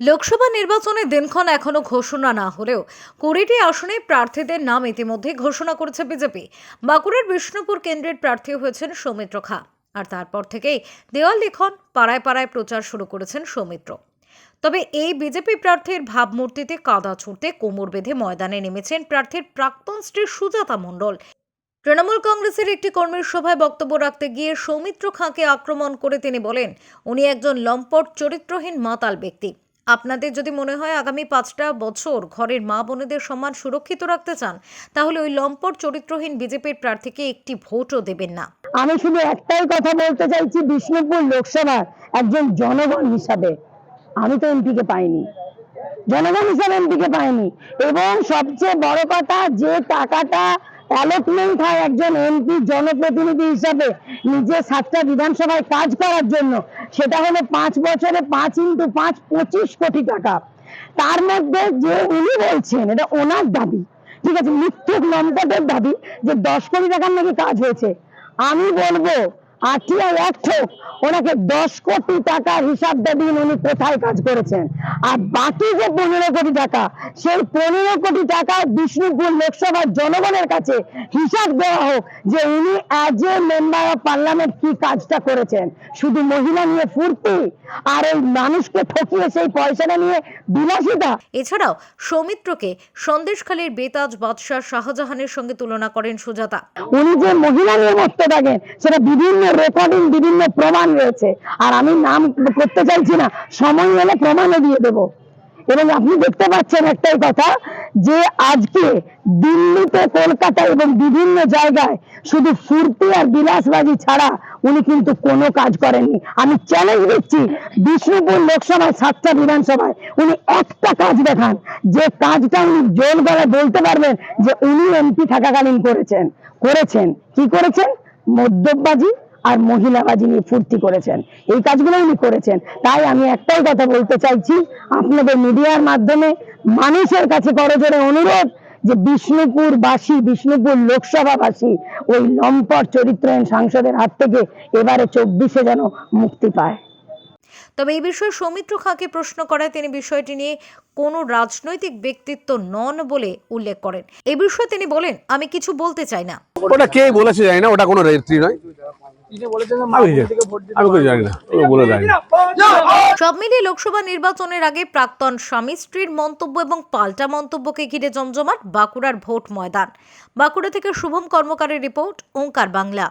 লোকসভা নির্বাচনে দিনক্ষণ এখনও ঘোষণা না হলেও কুড়িটি আসনে প্রার্থীদের নাম ইতিমধ্যে ঘোষণা করেছে বিজেপি। বাঁকুড়ার বিষ্ণুপুর কেন্দ্রের প্রার্থী হয়েছেন সৌমিত্র খা। আর তারপর থেকেই দেওয়াল লিখন, পাড়ায় পাড়ায় প্রচার শুরু করেছেন সৌমিত্র। তবে এই বিজেপি প্রার্থীর ভাবমূর্তিতে কাদা ছুটতে কোমর বেঁধে ময়দানে নেমেছেন প্রার্থীর প্রাক্তন স্ত্রী সুজাতা মণ্ডল। তৃণমূল কংগ্রেসের একটি কর্মীর সভায় বক্তব্য রাখতে গিয়ে সৌমিত্র খাঁকে আক্রমণ করে তিনি বলেন, উনি একজন লম্পট চরিত্রহীন মাতাল ব্যক্তি। আপনাদের যদি মনে হয় আগামী পাঁচটা বছর ঘরের মা বোনেদের সম্মান সুরক্ষিত রাখতে চান, তাহলে ওই লম্পট চরিত্রহীন বিজেপির প্রার্থীকে একটি ভোটও দেবেন না। আমি শুধু একটাই কথা বলতে চাইছি, বিষ্ণুপুর লোকসভার একজন জনগণ হিসাবে আমি তো এমপিকে পাইনি। জনগণ হিসাবে এমপিকে পাইনি। এবং সবচেয়ে বড় কথা যে টাকাটা অ্যালটমেন্ট হয় একজন এমপি জনপ্রতিনিধি হিসাবে নিজে সাতটা বিধানসভায় কাজ করার জন্য। সেটা হলো পাঁচ বছরে পাঁচ ইন্টু পাঁচ, পঁচিশ কোটি টাকা। তার মধ্যে যে উনি বলছেন, এটা ওনার দাবি। ঠিক আছে, মিথ্যুক লম্পটের দাবি যে দশ কোটি টাকার নাকি কাজ হয়েছে। আমি বলব অ্যাক্ট হোক ওনাকে দশ কোটি টাকার হিসাবটা দিন উনি কোথায় কাজ করেছেন। আর বাকি যে পনেরো কোটি টাকা সেই পনেরো কোটি টাকা বিষ্ণুপুর লোকসভার জনগণের কাছে হিসাব দেওয়া হোক যে উনি as a member of parliament কি কাজটা করেছেন। শুধু মহিলা নিয়ে ফুর্তি আর ওই মানুষকে ঠকিয়ে সেই পয়সাটা নিয়ে বিলাসিতা। এছাড়াও সৌমিত্রকে সন্দেশখালীর বেতাজ বাদশাহ শাহজাহানের সঙ্গে তুলনা করেন সুজাতা। উনি যে মহিলা নিয়ে মরতে থাকেন সেটা বিভিন্ন রেকর্ডিং বিভিন্ন প্রমাণ রয়েছে। আর আমি নাম করতে চাইছি না, সময় হলে প্রমাণও দিয়ে দেব। এবং আপনি দেখতে পাচ্ছেন একটাই কথা, যে আজকে দিল্লিতে, কলকাতা এবং বিভিন্ন জায়গায় শুধু ফুর্তি আর বিলাসবাজি ছাড়া উনি কিন্তু কোনো কাজ করেননি। আমি চ্যালেঞ্জ দিচ্ছি, বিষ্ণুপুর লোকসভায়, সাতটা বিধানসভায় উনি একটা কাজ দেখান, যে কাজটা উনি জোর করে বলতে পারবেন যে উনি এমপি থাকাকালীন করেছেন। করেছেন। কি করেছেন? মদ্যপবাজি আর মহিলাবাজি নিয়ে ফুর্তি করেছেন এই কাজগুলো উনি করেছেন। তাই আমি একটাই কথা বলতে চাইছি আপনাদের মিডিয়ার মাধ্যমে মানুষের কাছে করজোরে অনুরোধ যে বিষ্ণুপুর বাসী বিষ্ণুপুর লোকসভাবাসী ওই লম্পট চরিত্রহীন সাংসদের হাত থেকে এবারে চব্বিশে যেন মুক্তি পায়। তবে এই বিষয়ে সৌমিত্র খাঁকে প্রশ্ন করায় তিনি বিষয়টি নিয়ে কোনো রাজনৈতিক ব্যক্তিত্ব নন বলে উল্লেখ করেন। এ বিষয়ে তিনি বলেন আমি কিছু বলতে চাই না। ওটা কে বলেছে জানি না ওটা কোনো রেজিস্ট্রি নয়। সব মিলিয়ে লোকসভা নির্বাচনের আগে প্রাক্তন স্বামী স্ত্রীর মন্তব্য এবং পাল্টা মন্তব্যকে ঘিরে জমজমাট বাঁকুড়ার ভোট ময়দান। বাঁকুড়া থেকে শুভম কর্মকারের রিপোর্ট ওঙ্কার বাংলা।